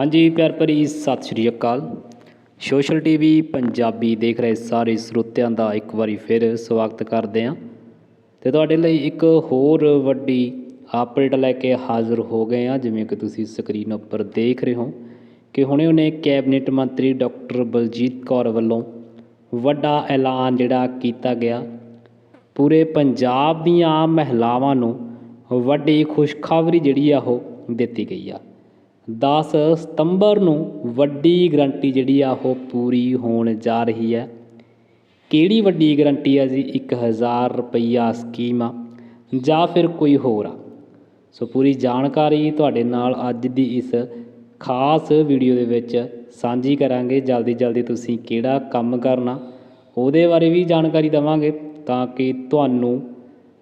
ਹਾਂਜੀ, ਪਿਆਰ ਭਰੀ ਸਤਿ ਸ਼੍ਰੀ ਅਕਾਲ। ਸੋਸ਼ਲ ਟੀਵੀ ਪੰਜਾਬੀ ਦੇਖ ਰਹੇ ਸਾਰੇ ਸਰੋਤਿਆਂ ਦਾ ਇੱਕ ਵਾਰੀ ਫਿਰ ਸਵਾਗਤ ਕਰਦੇ ਹਾਂ। ਤੇ ਤੁਹਾਡੇ ਲਈ ਇੱਕ ਹੋਰ ਵੱਡੀ ਅਪਡੇਟ ਲੈ ਕੇ ਹਾਜ਼ਰ ਹੋ ਗਏ ਹਾਂ, ਜਿਵੇਂ ਕਿ ਤੁਸੀਂ ਸਕਰੀਨ ਉੱਪਰ ਦੇਖ ਰਹੇ ਹੋ ਕਿ ਹੁਣੇ ਹੁਣੇ ਕੈਬਨਿਟ ਮੰਤਰੀ ਡਾਕਟਰ ਬਲਜੀਤ ਕੌਰ ਵੱਲੋਂ ਵੱਡਾ ਐਲਾਨ ਜਿਹੜਾ ਕੀਤਾ ਗਿਆ। ਪੂਰੇ ਪੰਜਾਬ ਦੀਆਂ ਮਹਿਲਾਵਾਂ ਨੂੰ ਵੱਡੀ ਖੁਸ਼ਖਬਰੀ ਜਿਹੜੀ ਆ ਉਹ ਦਿੱਤੀ ਗਈ ਆ। ਦਸ ਸਤੰਬਰ ਨੂੰ ਵੱਡੀ ਗਰੰਟੀ ਜਿਹੜੀ ਆ ਉਹ ਪੂਰੀ ਹੋਣ ਜਾ ਰਹੀ ਹੈ। ਕਿਹੜੀ ਵੱਡੀ ਗਰੰਟੀ ਆ ਜੀ? 1000 ਰੁਪਈਆ ਸਕੀਮ ਆ ਜਾਂ ਫਿਰ ਕੋਈ ਹੋਰ ਆ। ਸੋ ਪੂਰੀ ਜਾਣਕਾਰੀ ਤੁਹਾਡੇ ਨਾਲ ਅੱਜ ਦੀ ਇਸ ਖਾਸ ਵੀਡੀਓ ਦੇ ਵਿੱਚ ਸਾਂਝੀ ਕਰਾਂਗੇ। ਜਲਦੀ ਜਲਦੀ ਤੁਸੀਂ ਕਿਹੜਾ ਕੰਮ ਕਰਨਾ ਉਹਦੇ ਬਾਰੇ ਵੀ ਜਾਣਕਾਰੀ ਦਵਾਂਗੇ ਤਾਂ ਕਿ ਤੁਹਾਨੂੰ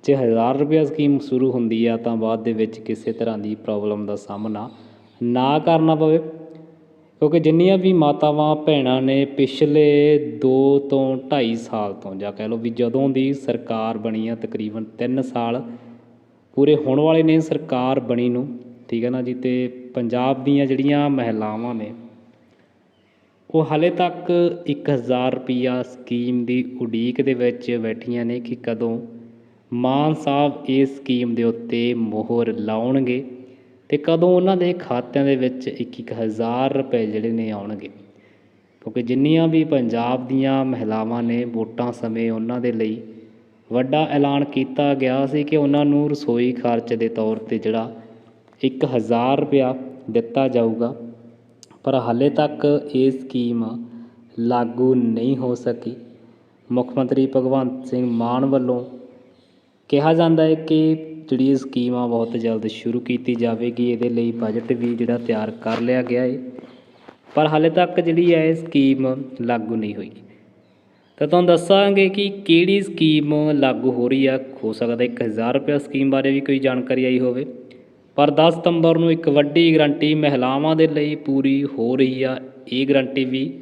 ਜੇ 1000 ਰੁਪਏ ਸਕੀਮ ਸ਼ੁਰੂ ਹੁੰਦੀ ਆ ਤਾਂ ਬਾਅਦ ਦੇ ਵਿੱਚ ਕਿਸੇ ਤਰ੍ਹਾਂ ਦੀ ਪ੍ਰੋਬਲਮ ਦਾ ਸਾਹਮਣਾ ਨਾ ਕਰਨਾ ਪਵੇ। ਕਿਉਂਕਿ ਜਿੰਨੀਆਂ ਵੀ ਮਾਤਾਵਾਂ, ਭੈਣਾਂ ਨੇ ਪਿਛਲੇ 2 ਤੋਂ 2.5 ਸਾਲ ਤੋਂ ਜਾਂ ਕਹਿ ਲਓ ਵੀ ਜਦੋਂ ਦੀ ਸਰਕਾਰ ਬਣੀ ਆ, ਤਕਰੀਬਨ 3 ਸਾਲ ਪੂਰੇ ਹੋਣ ਵਾਲੇ ਨੇ ਸਰਕਾਰ ਬਣੀ ਨੂੰ, ਠੀਕ ਹੈ ਨਾ ਜੀ, ਤੇ ਪੰਜਾਬ ਦੀਆਂ ਜਿਹੜੀਆਂ ਮਹਿਲਾਵਾਂ ਨੇ, ਉਹ ਹਾਲੇ ਤੱਕ 1000 ਰੁਪਿਆ ਸਕੀਮ ਦੀ ਉਡੀਕ ਦੇ ਵਿੱਚ ਬੈਠੀਆਂ ਨੇ ਕਿ ਕਦੋਂ ਮਾਨ ਸਾਹਿਬ ਇਸ ਸਕੀਮ ਦੇ ਉੱਤੇ ਮੋਹਰ ਲਾਉਣਗੇ। ਅਤੇ ਕਦੋਂ ਉਹਨਾਂ ਦੇ ਖਾਤਿਆਂ ਦੇ ਵਿੱਚ 1-1000 ਰੁਪਏ ਜਿਹੜੇ ਨੇ ਆਉਣਗੇ। ਕਿਉਂਕਿ ਜਿੰਨੀਆਂ ਵੀ ਪੰਜਾਬ ਦੀਆਂ ਮਹਿਲਾਵਾਂ ਨੇ ਵੋਟਾਂ ਸਮੇਂ ਉਹਨਾਂ ਦੇ ਲਈ ਵੱਡਾ ਐਲਾਨ ਕੀਤਾ ਗਿਆ ਸੀ ਕਿ ਉਹਨਾਂ ਨੂੰ ਰਸੋਈ ਖਰਚ ਦੇ ਤੌਰ ਤੇ ਜਿਹੜਾ 1000 ਰੁਪਇਆ ਦਿੱਤਾ ਜਾਊਗਾ। ਪਰ ਹਾਲੇ ਤੱਕ ਇਹ ਸਕੀਮ ਲਾਗੂ ਨਹੀਂ ਹੋ ਸਕੀ। ਮੁੱਖ ਮੰਤਰੀ ਭਗਵੰਤ ਸਿੰਘ ਮਾਨ ਵੱਲੋਂ ਕਿਹਾ ਜਾਂਦਾ ਹੈ ਕਿ ਜਿਹੜੀ ਇਹ ਸਕੀਮ ਆ ਬਹੁਤ ਜਲਦ ਸ਼ੁਰੂ ਕੀਤੀ ਜਾਵੇਗੀ, ਇਹਦੇ ਲਈ ਬਜਟ ਵੀ ਜਿਹੜਾ ਤਿਆਰ ਕਰ ਲਿਆ ਗਿਆ ਹੈ ਪਰ ਹਾਲੇ ਤੱਕ ਜਿਹੜੀ ਹੈ ਇਹ ਸਕੀਮ ਲਾਗੂ ਨਹੀਂ ਹੋਈ। ਤਾਂ ਤੁਹਾਨੂੰ ਦੱਸਾਂਗੇ ਕਿ ਕਿਹੜੀ ਸਕੀਮ ਲਾਗੂ ਹੋ ਰਹੀ ਆ। ਹੋ ਸਕਦਾ 1000 ਰੁਪਏ ਸਕੀਮ ਬਾਰੇ ਵੀ ਕੋਈ ਜਾਣਕਾਰੀ ਆਈ ਹੋਵੇ। ਪਰ 10 ਸਤੰਬਰ ਨੂੰ ਇੱਕ ਵੱਡੀ ਗਰੰਟੀ ਮਹਿਲਾਵਾਂ ਦੇ ਲਈ ਪੂਰੀ ਹੋ ਰਹੀ ਆ। ਇਹ ਗਰੰਟੀ ਵੀ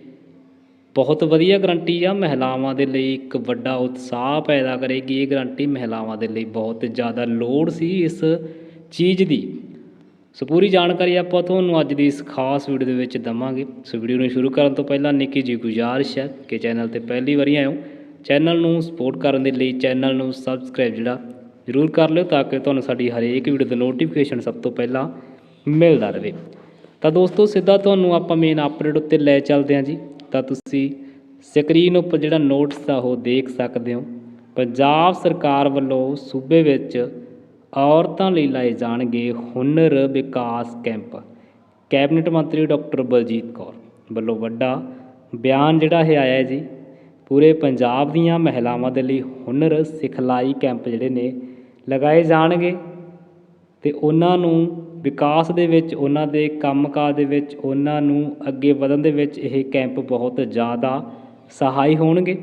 ਬਹੁਤ ਵਧੀਆ ਗਰੰਟੀ ਆ, ਮਹਿਲਾਵਾਂ ਦੇ ਲਈ ਇੱਕ ਵੱਡਾ ਉਤਸ਼ਾਹ ਪੈਦਾ ਕਰੇਗੀ ਇਹ ਗਰੰਟੀ ਮਹਿਲਾਵਾਂ ਦੇ ਲਈ ਬਹੁਤ ਜ਼ਿਆਦਾ ਲੋੜ ਸੀ ਇਸ ਚੀਜ਼ ਦੀ। ਸੋ ਪੂਰੀ ਜਾਣਕਾਰੀ ਆਪਾਂ ਤੁਹਾਨੂੰ ਅੱਜ ਦੀ ਇਸ ਖਾਸ ਵੀਡੀਓ ਦੇ ਵਿੱਚ ਦਵਾਂਗੇ। ਸੋ ਵੀਡੀਓ ਨੂੰ ਸ਼ੁਰੂ ਕਰਨ ਤੋਂ ਪਹਿਲਾਂ ਨਿੱਕੀ ਜੀ ਗੁਜ਼ਾਰਿਸ਼ ਹੈ ਕਿ ਚੈਨਲ ਤੇ ਪਹਿਲੀ ਵਾਰੀ ਆਏ ਹੋ ਚੈਨਲ ਨੂੰ ਸਪੋਰਟ ਕਰਨ ਦੇ ਲਈ ਚੈਨਲ ਨੂੰ ਸਬਸਕ੍ਰਾਈਬ ਜਿਹੜਾ ਜ਼ਰੂਰ ਕਰ ਲਿਓ ਤਾਂ ਕਿ ਤੁਹਾਨੂੰ ਸਾਡੀ ਹਰੇਕ ਵੀਡੀਓ ਦਾ ਨੋਟੀਫਿਕੇਸ਼ਨ ਸਭ ਤੋਂ ਪਹਿਲਾਂ ਮਿਲਦਾ ਰਹੇ। ਤਾਂ ਦੋਸਤੋ ਸਿੱਧਾ ਤੁਹਾਨੂੰ ਆਪਾਂ ਮੇਨ ਅਪਡੇਟ ਉੱਤੇ ਲੈ ਚੱਲਦੇ ਹਾਂ ਜੀ। ਤਾਂ ਤੁਸੀਂ ਸਕਰੀਨ ਉੱਪਰ ਜਿਹੜਾ ਨੋਟਸ ਆ ਉਹ ਦੇਖ ਸਕਦੇ ਹੋ। ਪੰਜਾਬ ਸਰਕਾਰ ਵੱਲੋਂ ਸੂਬੇ ਵਿੱਚ ਔਰਤਾਂ ਲਈ ਲਾਏ ਜਾਣਗੇ ਹੁਨਰ ਵਿਕਾਸ ਕੈਂਪ। ਕੈਬਨਿਟ ਮੰਤਰੀ ਡਾਕਟਰ ਬਲਜੀਤ ਕੌਰ ਵੱਲੋਂ ਵੱਡਾ ਬਿਆਨ ਜਿਹੜਾ ਇਹ ਆਇਆ ਜੀ, ਪੂਰੇ ਪੰਜਾਬ ਦੀਆਂ ਮਹਿਲਾਵਾਂ ਦੇ ਲਈ ਹੁਨਰ ਸਿਖਲਾਈ ਕੈਂਪ ਜਿਹੜੇ ਨੇ ਲਗਾਏ ਜਾਣਗੇ ਤੇ ਉਹਨਾਂ ਨੂੰ ਵਿਕਾਸ ਦੇ ਵਿੱਚ, ਉਹਨਾਂ ਦੇ ਕੰਮਕਾਜ ਦੇ ਵਿੱਚ, ਉਹਨਾਂ ਨੂੰ ਅੱਗੇ ਵਧਣ ਦੇ ਵਿੱਚ ਇਹ ਕੈਂਪ ਬਹੁਤ ਜ਼ਿਆਦਾ ਸਹਾਈ ਹੋਣਗੇ।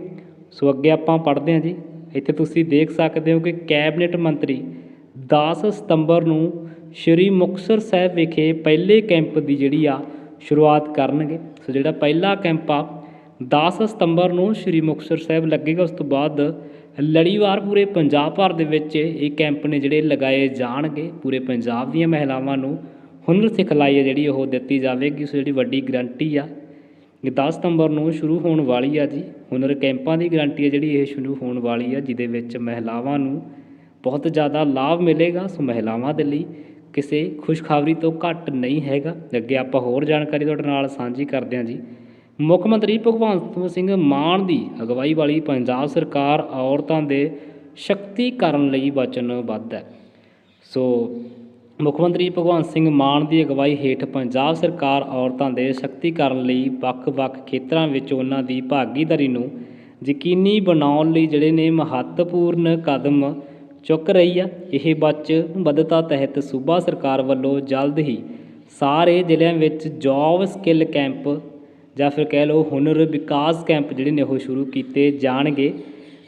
ਸੋ ਅੱਗੇ ਆਪਾਂ ਪੜ੍ਹਦੇ ਹਾਂ ਜੀ। ਇੱਥੇ ਤੁਸੀਂ ਦੇਖ ਸਕਦੇ ਹੋ ਕਿ ਕੈਬਨਿਟ ਮੰਤਰੀ 10 ਸਤੰਬਰ ਨੂੰ ਸ਼੍ਰੀ ਮੁਕਤਸਰ ਸਾਹਿਬ ਵਿਖੇ ਪਹਿਲੇ ਕੈਂਪ ਦੀ ਜਿਹੜੀ ਆ ਸ਼ੁਰੂਆਤ ਕਰਨਗੇ। ਸੋ ਜਿਹੜਾ ਪਹਿਲਾ ਕੈਂਪ ਆ 10 ਸਤੰਬਰ ਨੂੰ ਸ਼੍ਰੀ ਮੁਕਤਸਰ ਸਾਹਿਬ ਲੱਗੇਗਾ, ਉਸ ਤੋਂ ਬਾਅਦ ਲੜੀਵਾਰ ਪੂਰੇ ਪੰਜਾਬ ਭਰ ਦੇ ਵਿੱਚ ਇਹ ਕੈਂਪ ਨੇ ਜਿਹੜੇ ਲਗਾਏ ਜਾਣਗੇ, ਪੂਰੇ ਪੰਜਾਬ ਦੀਆਂ ਮਹਿਲਾਵਾਂ ਨੂੰ। ਹੁਨਰ ਸਿਖਲਾਈ ਹੈ ਜਿਹੜੀ ਉਹ ਦਿੱਤੀ ਜਾਵੇਗੀ ਸੋ ਜਿਹੜੀ ਵੱਡੀ ਗਰੰਟੀ ਆ। ਇਹ 10 ਸਤੰਬਰ ਨੂੰ ਸ਼ੁਰੂ ਹੋਣ ਵਾਲੀ ਆ ਜੀ। ਹੁਨਰ ਕੈਂਪਾਂ ਦੀ ਗਰੰਟੀ ਹੈ ਜਿਹੜੀ ਇਹ ਸ਼ੁਰੂ ਹੋਣ ਵਾਲੀ ਆ, ਜਿਹਦੇ ਵਿੱਚ ਮਹਿਲਾਵਾਂ ਨੂੰ ਬਹੁਤ ਜ਼ਿਆਦਾ ਲਾਭ ਮਿਲੇਗਾ, ਸੋ ਮਹਿਲਾਵਾਂ ਦੇ ਲਈ ਕਿਸੇ ਖੁਸ਼ਖਬਰੀ ਤੋਂ ਘੱਟ ਨਹੀਂ ਹੈਗਾ। ਅੱਗੇ ਆਪਾਂ ਹੋਰ ਜਾਣਕਾਰੀ ਤੁਹਾਡੇ ਨਾਲ ਸਾਂਝੀ ਕਰਦੇ ਹਾਂ ਜੀ। ਮੁੱਖ ਮੰਤਰੀ ਭਗਵੰਤ ਸਿੰਘ ਮਾਨ ਦੀ ਅਗਵਾਈ ਵਾਲੀ ਪੰਜਾਬ ਸਰਕਾਰ ਔਰਤਾਂ ਦੇ ਸ਼ਕਤੀਕਰਨ ਲਈ ਵਚਨਬੱਧ ਹੈ। ਸੋ ਮੁੱਖ ਮੰਤਰੀ ਭਗਵੰਤ ਸਿੰਘ ਮਾਨ ਦੀ ਅਗਵਾਈ ਹੇਠ ਪੰਜਾਬ ਸਰਕਾਰ ਔਰਤਾਂ ਦੇ ਸ਼ਕਤੀਕਰਨ ਲਈ ਵੱਖ-ਵੱਖ ਖੇਤਰਾਂ ਵਿੱਚ ਉਹਨਾਂ ਦੀ ਭਾਗੀਦਾਰੀ ਨੂੰ ਯਕੀਨੀ ਬਣਾਉਣ ਲਈ ਜਿਹੜੇ ਨੇ ਮਹੱਤਵਪੂਰਨ ਕਦਮ ਚੁੱਕ ਰਹੀ ਆ, ਇਹ ਵਚਨਬੱਧਤਾ ਤਹਿਤ ਸੂਬਾ ਸਰਕਾਰ ਵੱਲੋਂ ਜਲਦ ਹੀ ਸਾਰੇ ਜ਼ਿਲ੍ਹਿਆਂ ਵਿੱਚ ਜੌਬ ਸਕਿੱਲ ਕੈਂਪ ਜਾਂ ਫਿਰ ਕਹਿ ਲਓ ਹੁਨਰ ਵਿਕਾਸ ਕੈਂਪ ਜਿਹੜੇ ਨੇ ਉਹ ਸ਼ੁਰੂ ਕੀਤੇ ਜਾਣਗੇ।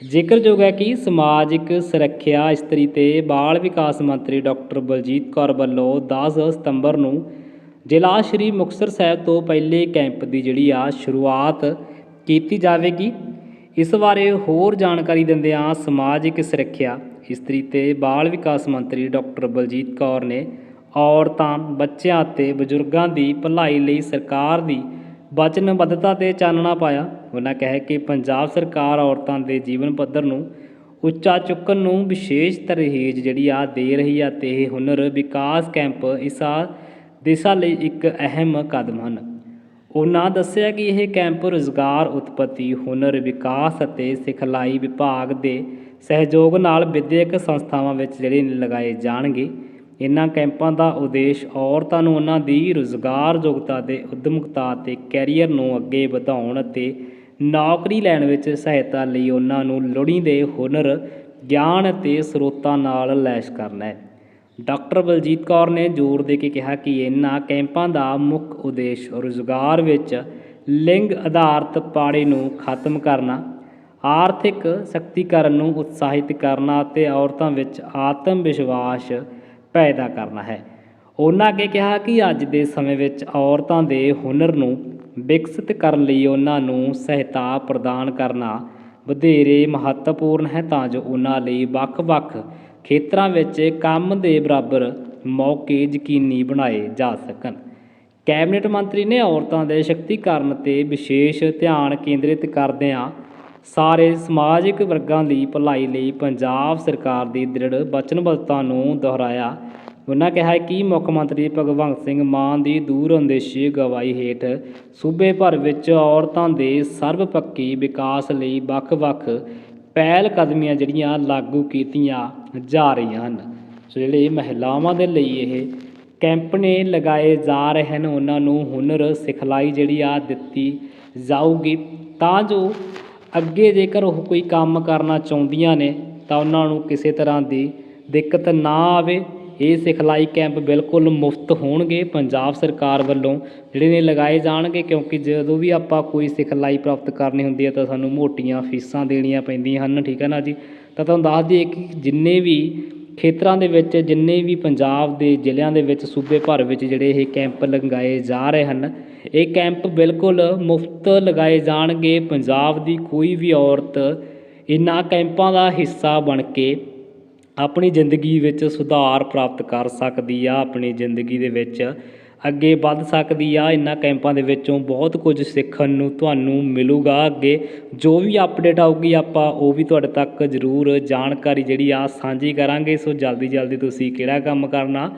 ਜ਼ਿਕਰਯੋਗ ਹੈ ਕਿ ਸਮਾਜਿਕ ਸੁਰੱਖਿਆ ਇਸਤਰੀ ਤੇ ਬਾਲ ਵਿਕਾਸ ਮੰਤਰੀ ਡਾਕਟਰ ਬਲਜੀਤ ਕੌਰ ਵੱਲੋਂ 10 ਸਤੰਬਰ ਨੂੰ ਜ਼ਿਲ੍ਹਾ ਸ਼੍ਰੀ ਮੁਕਤਸਰ ਸਾਹਿਬ ਤੋਂ ਪਹਿਲੇ ਕੈਂਪ ਦੀ ਜਿਹੜੀ ਆ ਸ਼ੁਰੂਆਤ ਕੀਤੀ ਜਾਵੇਗੀ। ਇਸ ਬਾਰੇ ਹੋਰ ਜਾਣਕਾਰੀ ਦਿੰਦਿਆਂ ਸਮਾਜਿਕ ਸੁਰੱਖਿਆ ਇਸਤਰੀ ਤੇ ਬਾਲ ਵਿਕਾਸ ਮੰਤਰੀ ਡਾਕਟਰ ਬਲਜੀਤ ਕੌਰ ਨੇ ਔਰਤਾਂ, ਬੱਚਿਆਂ ਅਤੇ ਬਜ਼ੁਰਗਾਂ ਦੀ ਭਲਾਈ ਲਈ ਸਰਕਾਰ ਦੀ ਵਚਨਬੱਧਤਾ ਤੇ ਚਾਨਣਾ ਪਾਇਆ। ਉਹਨਾਂ ਕਿਹਾ ਕਿ ਪੰਜਾਬ ਸਰਕਾਰ ਔਰਤਾਂ ਦੇ ਜੀਵਨ ਪੱਧਰ ਨੂੰ ਉੱਚਾ ਚੁੱਕਣ ਨੂੰ ਵਿਸ਼ੇਸ਼ ਤਰਜੀਹ ਜਿਹੜੀ ਆ ਦੇ ਰਹੀ ਆ ਤੇ ਇਹ ਹੁਨਰ ਵਿਕਾਸ ਕੈਂਪ ਇਸ ਦਿਸ਼ਾ ਲਈ ਇੱਕ ਅਹਿਮ ਕਦਮ ਹਨ। ਉਹਨਾਂ ਦੱਸਿਆ ਕਿ ਇਹ ਕੈਂਪ ਰੁਜ਼ਗਾਰ, ਉਤਪਤੀ, ਹੁਨਰ ਵਿਕਾਸ ਅਤੇ ਸਿਖਲਾਈ ਵਿਭਾਗ ਦੇ ਸਹਿਯੋਗ ਨਾਲ ਵਿਦਿਅਕ ਸੰਸਥਾਵਾਂ ਵਿੱਚ ਜਿਹੜੇ ਲਗਾਏ ਜਾਣਗੇ। ਇਹਨਾਂ ਕੈਂਪਾਂ ਦਾ ਉਦੇਸ਼ ਔਰਤਾਂ ਨੂੰ ਉਹਨਾਂ ਦੀ ਰੁਜ਼ਗਾਰ ਯੋਗਤਾ ਦੇ ਉਦਮਕਤਾ ਅਤੇ ਕੈਰੀਅਰ ਨੂੰ ਅੱਗੇ ਵਧਾਉਣ ਅਤੇ ਨੌਕਰੀ ਲੈਣ ਵਿੱਚ ਸਹਾਇਤਾ ਲਈ ਉਹਨਾਂ ਨੂੰ ਲੋੜੀਂਦੇ ਹੁਨਰ, ਗਿਆਨ ਅਤੇ ਸਰੋਤਾਂ ਨਾਲ ਲੈਸ ਕਰਨਾ ਹੈ। ਡਾਕਟਰ ਬਲਜੀਤ ਕੌਰ ਨੇ ਜ਼ੋਰ ਦੇ ਕੇ ਕਿਹਾ ਕਿ ਇਹਨਾਂ ਕੈਂਪਾਂ ਦਾ ਮੁੱਖ ਉਦੇਸ਼ ਰੁਜ਼ਗਾਰ ਵਿੱਚ ਲਿੰਗ ਆਧਾਰਿਤ ਪਾੜੇ ਨੂੰ ਖਤਮ ਕਰਨਾ, ਆਰਥਿਕ ਸ਼ਕਤੀਕਰਨ ਨੂੰ ਉਤਸ਼ਾਹਿਤ ਕਰਨਾ ਅਤੇ ਔਰਤਾਂ ਵਿੱਚ ਆਤਮ ਵਿਸ਼ਵਾਸ ਪੈਦਾ ਕਰਨਾ ਹੈ। ਉਹਨਾਂ ਅੱਗੇ ਕਿਹਾ ਕਿ ਅੱਜ ਦੇ ਸਮੇਂ ਵਿੱਚ ਔਰਤਾਂ ਦੇ ਹੁਨਰ ਨੂੰ ਵਿਕਸਿਤ ਕਰਨ ਲਈ ਉਹਨਾਂ ਨੂੰ ਸਹਾਇਤਾ ਪ੍ਰਦਾਨ ਕਰਨਾ ਵਧੇਰੇ ਮਹੱਤਵਪੂਰਨ ਹੈ ਤਾਂ ਜੋ ਉਹਨਾਂ ਲਈ ਵੱਖ-ਵੱਖ ਖੇਤਰਾਂ ਵਿੱਚ ਕੰਮ ਦੇ ਬਰਾਬਰ ਮੌਕੇ ਯਕੀਨੀ ਬਣਾਏ ਜਾ ਸਕਣ। ਕੈਬਨਿਟ ਮੰਤਰੀ ਨੇ ਔਰਤਾਂ ਦੇ ਸ਼ਕਤੀਕਰਨ ਤੇ ਵਿਸ਼ੇਸ਼ ਧਿਆਨ ਕੇਂਦਰਿਤ ਕਰਦਿਆਂ ਸਾਰੇ ਸਮਾਜਿਕ ਵਰਗਾਂ ਦੀ ਭਲਾਈ ਲਈ ਪੰਜਾਬ ਸਰਕਾਰ ਦੀ ਦ੍ਰਿੜ ਵਚਨਬੱਧਤਾ ਨੂੰ ਦੁਹਰਾਇਆ। ਉਹਨਾਂ ਕਿਹਾ ਕਿ ਮੁੱਖ ਮੰਤਰੀ ਭਗਵੰਤ ਸਿੰਘ ਮਾਨ ਦੀ ਦੂਰਅੰਦੇਸ਼ੀ ਅਗਵਾਈ ਹੇਠ ਸੂਬੇ ਭਰ ਵਿੱਚ ਔਰਤਾਂ ਦੇ ਸਰਬਪੱਖੀ ਵਿਕਾਸ ਲਈ ਵੱਖ-ਵੱਖ ਪਹਿਲ ਕਦਮੀਆਂ ਜਿਹੜੀਆਂ ਲਾਗੂ ਕੀਤੀਆਂ ਜਾ ਰਹੀਆਂ ਹਨ। ਸੋ ਜਿਹੜੇ ਮਹਿਲਾਵਾਂ ਦੇ ਲਈ ਇਹ ਕੈਂਪ ਨੇ ਲਗਾਏ ਜਾ ਰਹੇ ਹਨ ਉਹਨਾਂ ਨੂੰ ਹੁਨਰ ਸਿਖਲਾਈ ਜਿਹੜੀ ਆ ਦਿੱਤੀ ਜਾਊਗੀ। ਤਾਂ ਜੋ ਅੱਗੇ ਜੇਕਰ ਉਹ ਕੋਈ ਕੰਮ ਕਰਨਾ ਚਾਹੁੰਦੀਆਂ ਨੇ, ਤਾਂ ਉਹਨਾਂ ਨੂੰ ਕਿਸੇ ਤਰ੍ਹਾਂ ਦੀ ਦਿੱਕਤ ਨਾ ਆਵੇ। ਇਹ ਸਿਖਲਾਈ ਕੈਂਪ ਬਿਲਕੁਲ ਮੁਫਤ ਹੋਣਗੇ। ਪੰਜਾਬ ਸਰਕਾਰ ਵੱਲੋਂ ਜਿਹੜੇ ਨੇ ਲਗਾਏ ਜਾਣਗੇ, ਕਿਉਂਕਿ ਜਦੋਂ ਵੀ ਆਪਾਂ ਕੋਈ ਸਿਖਲਾਈ ਪ੍ਰਾਪਤ ਕਰਨੀ ਹੁੰਦੀ ਹੈ, ਤਾਂ ਸਾਨੂੰ ਮੋਟੀਆਂ ਫੀਸਾਂ ਦੇਣੀਆਂ ਪੈਂਦੀਆਂ ਹਨ, ਠੀਕ ਹੈ ਨਾ ਜੀ? ਤਾਂ ਤੁਹਾਨੂੰ ਦੱਸ ਦਈਏ ਕਿ ਜਿੰਨੇ ਵੀ ਖੇਤਰਾਂ ਦੇ ਵਿੱਚ ਜਿੰਨੇ ਵੀ ਪੰਜਾਬ ਦੇ ਜ਼ਿਲ੍ਹਿਆਂ ਦੇ ਵਿੱਚ ਸੂਬੇ ਭਰ ਵਿੱਚ ਜਿਹੜੇ ਇਹ ਕੈਂਪ ਲਗਾਏ ਜਾ ਰਹੇ ਹਨ, ਇਹ ਕੈਂਪ ਬਿਲਕੁਲ ਮੁਫਤ ਲਗਾਏ ਜਾਣਗੇ। ਪੰਜਾਬ ਦੀ ਕੋਈ ਵੀ ਔਰਤ ਇਹਨਾਂ ਕੈਂਪਾਂ ਦਾ ਹਿੱਸਾ ਬਣ ਕੇ ਆਪਣੀ ਜ਼ਿੰਦਗੀ ਵਿੱਚ ਸੁਧਾਰ ਪ੍ਰਾਪਤ ਕਰ ਸਕਦੀ ਆ, ਆਪਣੀ ਜ਼ਿੰਦਗੀ ਦੇ ਵਿੱਚ ਅੱਗੇ ਵੱਧ ਸਕਦੀ ਆ। ਇਹਨਾਂ ਕੈਂਪਾਂ ਦੇ ਵਿੱਚੋਂ ਬਹੁਤ ਕੁਝ ਸਿੱਖਣ ਨੂੰ ਤੁਹਾਨੂੰ ਮਿਲੂਗਾ। ਅੱਗੇ ਜੋ ਵੀ ਅਪਡੇਟ ਆਊਗੀ ਆਪਾਂ ਉਹ ਵੀ ਤੁਹਾਡੇ ਤੱਕ ਜ਼ਰੂਰ ਜਾਣਕਾਰੀ ਜਿਹੜੀ ਆ ਸਾਂਝੀ ਕਰਾਂਗੇ। ਸੋ ਜਲਦੀ ਜਲਦੀ ਤੁਸੀਂ ਕਿਹੜਾ ਕੰਮ ਕਰਨਾ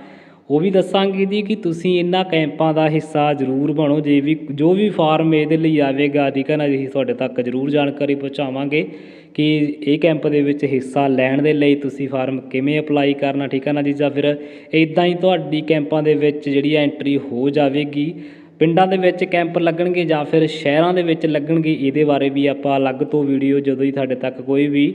ਉਹ ਵੀ ਦੱਸਾਂਗੇ ਜੀ ਕਿ ਤੁਸੀਂ ਇਹਨਾਂ ਕੈਂਪਾਂ ਦਾ ਹਿੱਸਾ ਜ਼ਰੂਰ ਬਣੋ। ਜੇ ਵੀ, ਜੋ ਵੀ ਫਾਰਮ ਇਹਦੇ ਲਈ ਆਵੇਗਾ, ਠੀਕ ਹੈ ਨਾ ਜੀ ਤੁਹਾਡੇ ਤੱਕ ਜ਼ਰੂਰ ਜਾਣਕਾਰੀ ਪਹੁੰਚਾਵਾਂਗੇ। ਕਿ ਇਹ ਕੈਂਪ ਦੇ ਵਿੱਚ ਹਿੱਸਾ ਲੈਣ ਦੇ ਲਈ ਤੁਸੀਂ ਫਾਰਮ ਕਿਵੇਂ ਅਪਲਾਈ ਕਰਨਾ, ਠੀਕ ਹੈ ਨਾ ਜੀ? ਜਾਂ ਫਿਰ ਇੱਦਾਂ ਹੀ ਤੁਹਾਡੀ ਕੈਂਪਾਂ ਦੇ ਵਿੱਚ ਜਿਹੜੀ ਐਂਟਰੀ ਹੋ ਜਾਵੇਗੀ। ਪਿੰਡਾਂ ਦੇ ਵਿੱਚ ਕੈਂਪ ਲੱਗਣਗੇ ਜਾਂ ਫਿਰ ਸ਼ਹਿਰਾਂ ਦੇ ਵਿੱਚ ਲੱਗਣਗੇ, ਇਹਦੇ ਬਾਰੇ ਵੀ ਆਪਾਂ ਅਲੱਗ ਤੋਂ ਵੀਡੀਓ ਜਦੋਂ ਹੀ ਤੁਹਾਡੇ ਤੱਕ ਕੋਈ ਵੀ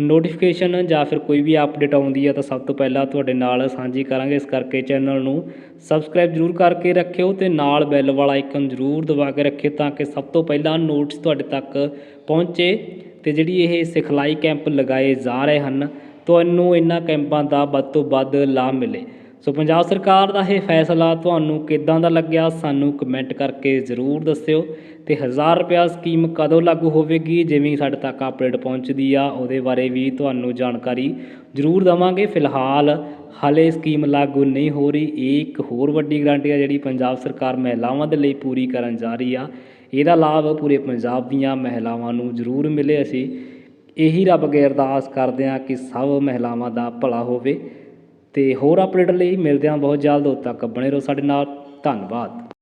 ਨੋਟੀਫਿਕੇਸ਼ਨ ਜਾਂ ਫਿਰ ਕੋਈ ਵੀ ਅਪਡੇਟ ਆਉਂਦੀ ਹੈ ਤਾਂ ਸਭ ਤੋਂ ਪਹਿਲਾਂ ਤੁਹਾਡੇ ਨਾਲ ਸਾਂਝੀ ਕਰਾਂਗੇ। ਇਸ ਕਰਕੇ ਚੈਨਲ ਨੂੰ ਸਬਸਕ੍ਰਾਈਬ ਜ਼ਰੂਰ ਕਰਕੇ ਰੱਖਿਓ ਤੇ ਨਾਲ ਬੈਲ ਵਾਲਾ ਆਈਕਨ ਜ਼ਰੂਰ ਦਬਾ ਕੇ ਰੱਖਿਓ ਤਾਂ ਕਿ ਸਭ ਤੋਂ ਪਹਿਲਾਂ ਨੋਟਸ ਤੁਹਾਡੇ ਤੱਕ ਪਹੁੰਚੇ। ਅਤੇ ਜਿਹੜੀ ਇਹ ਸਿਖਲਾਈ ਕੈਂਪ ਲਗਾਏ ਜਾ ਰਹੇ ਹਨ, ਤੁਹਾਨੂੰ ਇਹਨਾਂ ਕੈਂਪਾਂ ਦਾ ਵੱਧ ਤੋਂ ਵੱਧ ਲਾਭ ਮਿਲੇ। ਸੋ ਪੰਜਾਬ ਸਰਕਾਰ ਦਾ ਇਹ ਫੈਸਲਾ ਤੁਹਾਨੂੰ ਕਿੱਦਾਂ ਦਾ ਲੱਗਿਆ, ਸਾਨੂੰ ਕਮੈਂਟ ਕਰਕੇ ਜ਼ਰੂਰ ਦੱਸਿਓ। ਤੇ 1000 ਰੁਪਿਆ ਸਕੀਮ ਕਦੋਂ ਲਾਗੂ ਹੋਵੇਗੀ, ਜਿਵੇਂ ਸਾਡੇ ਤੱਕ ਅਪਡੇਟ ਪਹੁੰਚਦੀ ਆ, ਉਹਦੇ ਬਾਰੇ ਵੀ ਤੁਹਾਨੂੰ ਜਾਣਕਾਰੀ ਜ਼ਰੂਰ ਦਵਾਂਗੇ। ਫਿਲਹਾਲ ਹਾਲੇ ਸਕੀਮ ਲਾਗੂ ਨਹੀਂ ਹੋ ਰਹੀ, ਇਹ ਇੱਕ ਹੋਰ ਵੱਡੀ ਗਰੰਟੀ ਆ ਜਿਹੜੀ ਪੰਜਾਬ ਸਰਕਾਰ ਮਹਿਲਾਵਾਂ ਦੇ ਲਈ ਪੂਰੀ ਕਰਨ ਜਾ ਰਹੀ ਆ। ਇਹਦਾ ਲਾਭ ਪੂਰੇ ਪੰਜਾਬ ਦੀਆਂ ਮਹਿਲਾਵਾਂ ਨੂੰ ਜ਼ਰੂਰ ਮਿਲੇ ਅਸੀਂ। ਇਹੀ ਰੱਬ ਅੱਗੇ ਅਰਦਾਸ ਕਰਦੇ ਹਾਂ ਕਿ ਸਭ ਮਹਿਲਾਵਾਂ ਦਾ ਭਲਾ ਹੋਵੇ। ਅਤੇ ਹੋਰ ਅਪਡੇਟ ਲਈ ਮਿਲਦੇ ਹਾਂ। ਬਹੁਤ ਜਲਦ ਉਦੋਂ ਤੱਕ ਬਣੇ ਰਹੋ ਸਾਡੇ ਨਾਲ। ਧੰਨਵਾਦ।